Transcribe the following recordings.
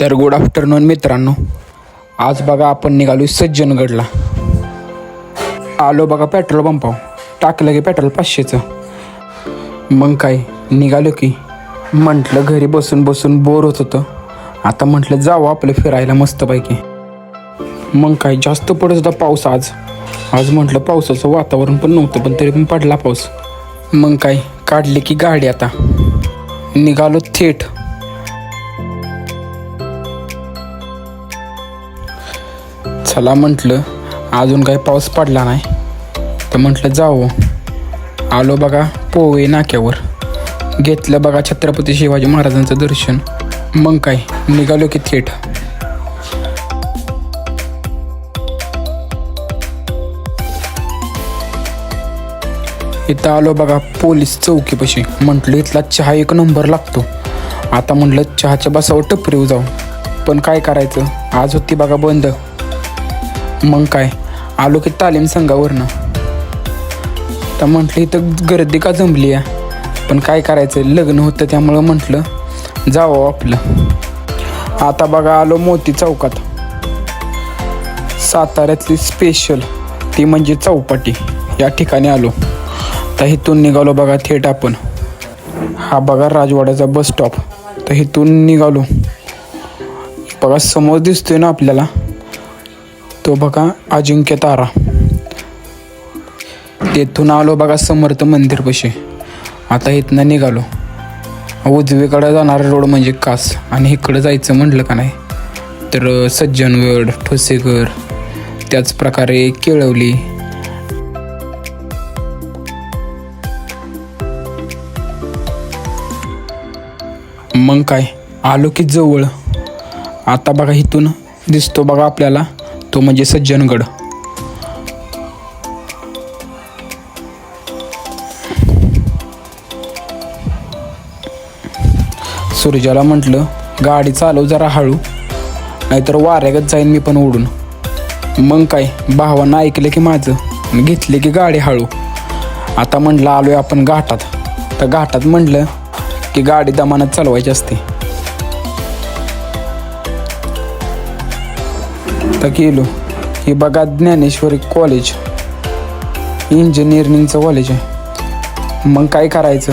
तर good afternoon मित्रांनो. आज बघा आपण निघालो सज्जनगडला. आलो बघा पेट्रोल पंपाव टाकलं की पेट्रोल पाचशेचं. मग काय निघालो की. म्हटलं घरी बसून बसून बोर होत होतं. आता म्हटलं जावं आपलं फिरायला मस्तपैकी. मग काय जास्त पडत होता पाऊस आज. आज म्हटलं पावसाचं वातावरण पण नव्हतं पण तरी पण पडला पाऊस. मग काय काढली की गाडी आता. निघालो थेट. चला म्हटलं अजून काही पाऊस पडला नाही. तर म्हटलं जावं आलो बघा पोवे नाक्यावर. घेतलं बघा छत्रपती शिवाजी महाराजांचं दर्शन. मग काय निघालो की थेट. इथं आलो बघा पोलीस चौकीपाशी. म्हटलं इथला चहा एक नंबर लागतो. आता म्हटलं चहाच्या बसावर टपरीव जाऊ. पण काय करायचं? आज होती बघा बंद. मग काय? आलो की तालीम संघावरनं. तर म्हटलं इथं गर्दी का जमली आहे पण काय करायचं? लग्न होतं त्यामुळं म्हटलं जावं आपलं. आता बघा आलो मोती चौकात. साताऱ्यातली स्पेशल ती म्हणजे चौपाटी. या ठिकाणी आलो. तर इथून निघालो बघा थेट आपण. हा बघा राजवाड्याचा बस स्टॉप तर इथून निघालो. बघा समोर दिसतोय ना आपल्याला? तो बघा अजिंक्य तारा. तेथून आलो बघा समर्थ मंदिरपाशी आता इथनं निघालो. उजवीकडे जाणारा रोड म्हणजे कास. आणि इकडं जायचं म्हटलं का नाही तर सज्जनगड ठोसेघर त्याच प्रकारे केळवली. मग काय आलो की जवळ. आता बघा इथून दिसतो बघा आपल्याला. तो म्हणजे सज्जनगड. सूर्जाला म्हटलं गाडी चालव जरा हळू नाहीतर वाऱ्यागत जाईन मी पण उडून मग काय भावानं ऐकलं की माझं घेतले की गाडी हळू. आता म्हटलं आलोय आपण घाटात. तर घाटात म्हटलं की गाडी दमानात चालवायची असते. आता गेलो. हे बघा ज्ञानेश्वरी कॉलेज इंजिनिअरिंगचं कॉलेज आहे. मग काय करायचं?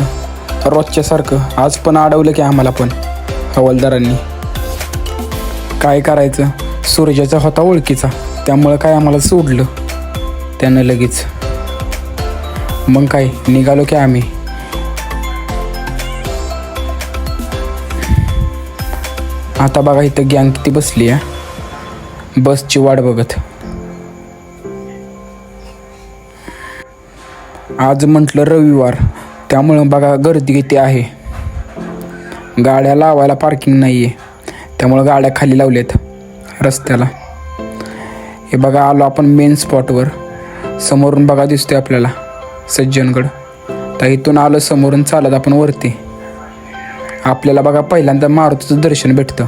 रोजच्यासारखं. आज पण अडवलं की आम्हाला पण. हवालदारांनी. काय करायचं? सूर्याचा होता ओळखीचा. त्यामुळं काय आम्हाला सोडलं? त्यानं लगेच. मग काय? निघालो की आम्ही. आता बघा इथं गँग किती बसली आहे. बसची वाट बघत. आज म्हटलं रविवार त्यामुळं बघा गर्दी किती आहे. गाड्या लावायला पार्किंग नाही आहे त्यामुळं गाड्या खाली लावल्यात रस्त्याला. हे बघा आलो आपण मेन स्पॉटवर समोरून बघा दिसतोय आपल्याला सज्जनगड. तर इथून आलो समोरून चालत आपण वरती. आपल्याला बघा पहिल्यांदा मारुतीचं दर्शन भेटतं.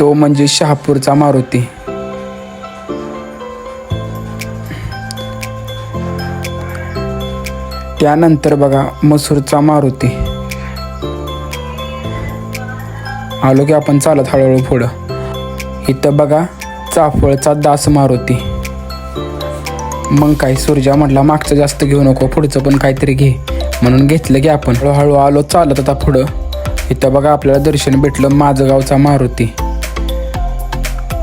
तो म्हणजे शहापूरचा मारुती. त्यानंतर बघा मसूरचा मारुती. आलो की आपण चालत हळूहळू पुढं. इथं बघा चाफळचा दास मारुती. मग काय सूर्जा म्हटला मागचं जास्त घेऊ नको पुढचं पण काहीतरी घे. म्हणून घेतलं की आपण. हळूहळू आलो चालत आता पुढं. इथं बघा आपल्याला दर्शन भेटलं माझं गावचा मारुती.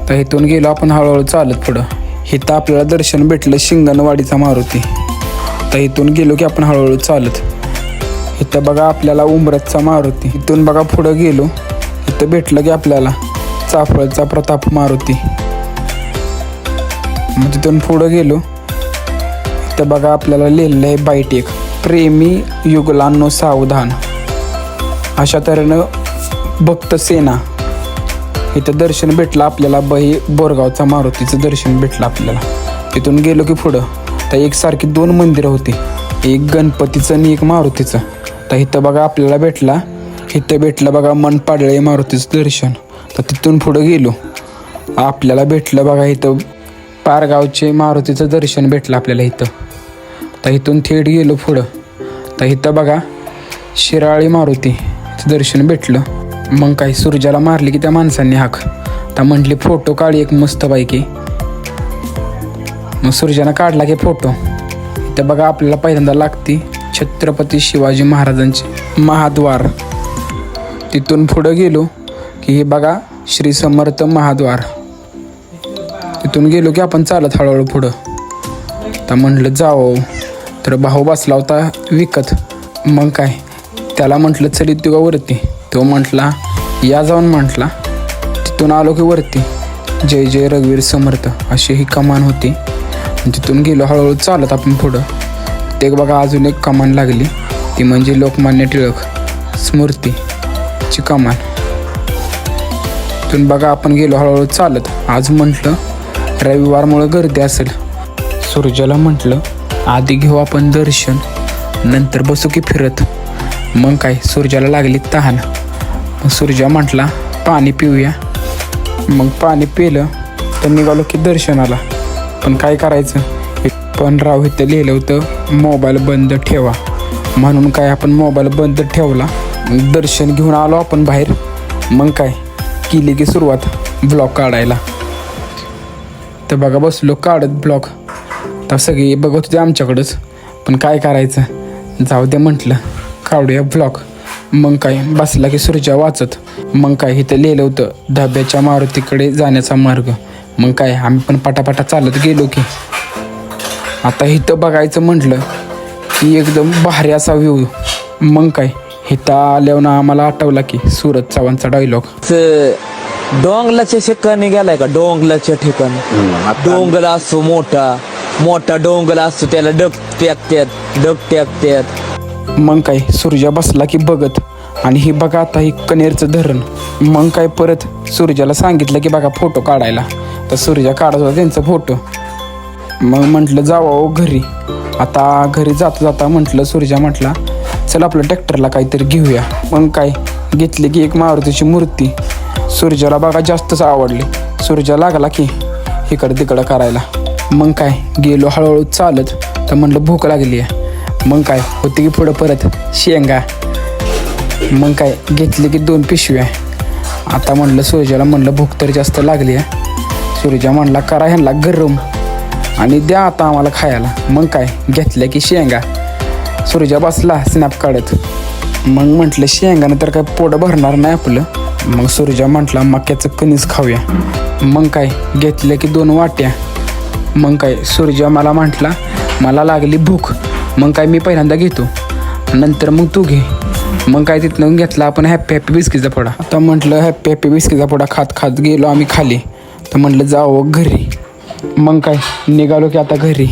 तर इथून गेलो आपण हळूहळू चालत पुढं. इथं आपल्याला दर्शन भेटलं शिंगणवाडीचा मारुती. आता इथून गेलो की आपण हळूहळू चालत. इथं बघा आपल्याला उमरतचा मारुती. इथून बघा पुढं गेलो इथं भेटलं की आपल्याला चाफळचा प्रताप मारुती. मग तिथून पुढं गेलो इथं बघा आपल्याला लिहिलेलं आहे बायटेक प्रेमी युगलांनो सावधान. अशा तऱ्हेनं भक्त सेना. इथं दर्शन भेटलं आपल्याला बही बोरगावचा मारुतीचं दर्शन भेटलं आपल्याला. तिथून गेलो की पुढं. तर एकसारखी दोन मंदिरं होती. एक गणपतीचं आणि एक मारुतीचं. तर इथं बघा आपल्याला भेटला. इथं भेटलं बघा मन पाडळे मारुतीचं दर्शन. तर तिथून पुढं गेलो. आपल्याला भेटलं बघा इथं पारगावचे मारुतीचं दर्शन भेटलं आपल्याला इथं. तर इथून थेट गेलो पुढं. तर इथं बघा शिराळी मारुतीचं दर्शन भेटलं. मग काही सूर्जाला मारली की त्या माणसांनी हाक. तर म्हटली फोटो काढ एक मस्तपैकी मग सूर्यानं काढला की फोटो. इथं बघा आपल्याला पहिल्यांदा लागते छत्रपती शिवाजी महाराजांचे महाद्वार. तिथून पुढं गेलो की हे बघा श्री समर्थ महाद्वार. तिथून गेलो की आपण चालत हळूहळू पुढं. तर म्हटलं जाओ तर भाऊ बसला होता विकत. मग काय? त्याला म्हटलं चल तू वरती. तो म्हटला या जाऊन म्हटला तिथून आलो की वरती. जय जय रघुवीर समर्थ अशी ही कमान होती. तिथून गेलो हळूहळू चालत आपण पुढं. ते बघा अजून एक कमान लागली. ती म्हणजे लोकमान्य टिळक स्मृतीची कमान तिथून बघा आपण गेलो हळूहळू चालत. आज म्हटलं रविवारमुळं गर्दी असेल. सूर्याला म्हटलं आधी घेऊ आपण दर्शन नंतर बसू की फिरत. मग काय सूर्याला लागली तहान. मग सूर्या म्हटला पाणी पिऊया. मग पाणी पिलं तर निघालो की दर्शनाला. पण काय करायचं? पण राव इथं लिहिलं होतं मोबाईल बंद ठेवा. म्हणून काय आपण मोबाईल बंद ठेवला? दर्शन घेऊन आलो आपण बाहेर. मग काय? केली की सुरुवात ब्लॉक काढायला. तर बघा बसलो काढत ब्लॉक. तर सगळी बघत होते आमच्याकडंच. पण काय करायचं? जाऊ दे म्हटलं काढूया ब्लॉक. मग काय? बसला की सुरजा वाचत. मग काय? इथं लिहिलं होतं धाब्याच्या मारुतीकडे जाण्याचा मार्ग. मग काय आम्ही पण पटापटा चालत गेलो की. आता इथं बघायचं म्हटलं की एकदम भारी असा व्ह्यू मग काय इथं आल्यावर आम्हाला आठवला की सूरज चव्हाणचा डायलॉग डोंगलाच्या ठिकाणी गेलाय का? डोंगलाच्या ठिकाणी. डोंगर असतो मोठा मोठा डोंगर असतो त्याला डग टाकतात डग टाकतात मग काय सूर्या बसला की बघत. आणि हे बघा आता हे कनेरचं धरण. मग काय परत सूर्याला सांगितलं की बघा फोटो काढायला. तर सूर्या काढत होता त्यांचा फोटो मग म्हटलं जावा हो घरी. आता घरी जाता जाता म्हटलं सूर्या म्हटला चल आपलं ट्रॅक्टरला काहीतरी घेऊया. मग काय? घेतली की एक मारुतीची मूर्ती. सूर्याला बघा जास्तच आवडली. सूर्या लागला की इकडं तिकडं करायला. मग काय? गेलो हळूहळू चालत. तर म्हटलं भूक लागली आहे. मग काय? होती की पुढं परत? शेंगा. मग काय घेतले की दोन पिशव्या आता म्हणलं सूर्याला म्हणलं भूक तर जास्त लागली आहे. सूर्या म्हणला करा ह्यांना गरम आणि द्या आता आम्हाला खायला. मग काय घेतल्या की शेंगा. सूर्या बसला स्नॅप काढत. मग म्हटलं शेंगानं तर काय पोट भरणार नाही आपलं. मग सूर्या म्हटला मक्याचं कणीस खाऊया. मग काय घेतलं की दोन वाट्या. मग काय सूर्या मला म्हटला मला लागली भूक. मग काय मी पहिल्यांदा घेतो. नंतर मग तू घे. मग काय तिथनं घेतला आपण हॅप्पी हॅप्पी बिस्कीचा फोडा. आता म्हटलं हॅप्पी हॅप्पी बिस्कीचा फोडा खात खात गेलो आम्ही खाली. तर म्हटलं जावं घरी. मग काय निघालो की आता घरी.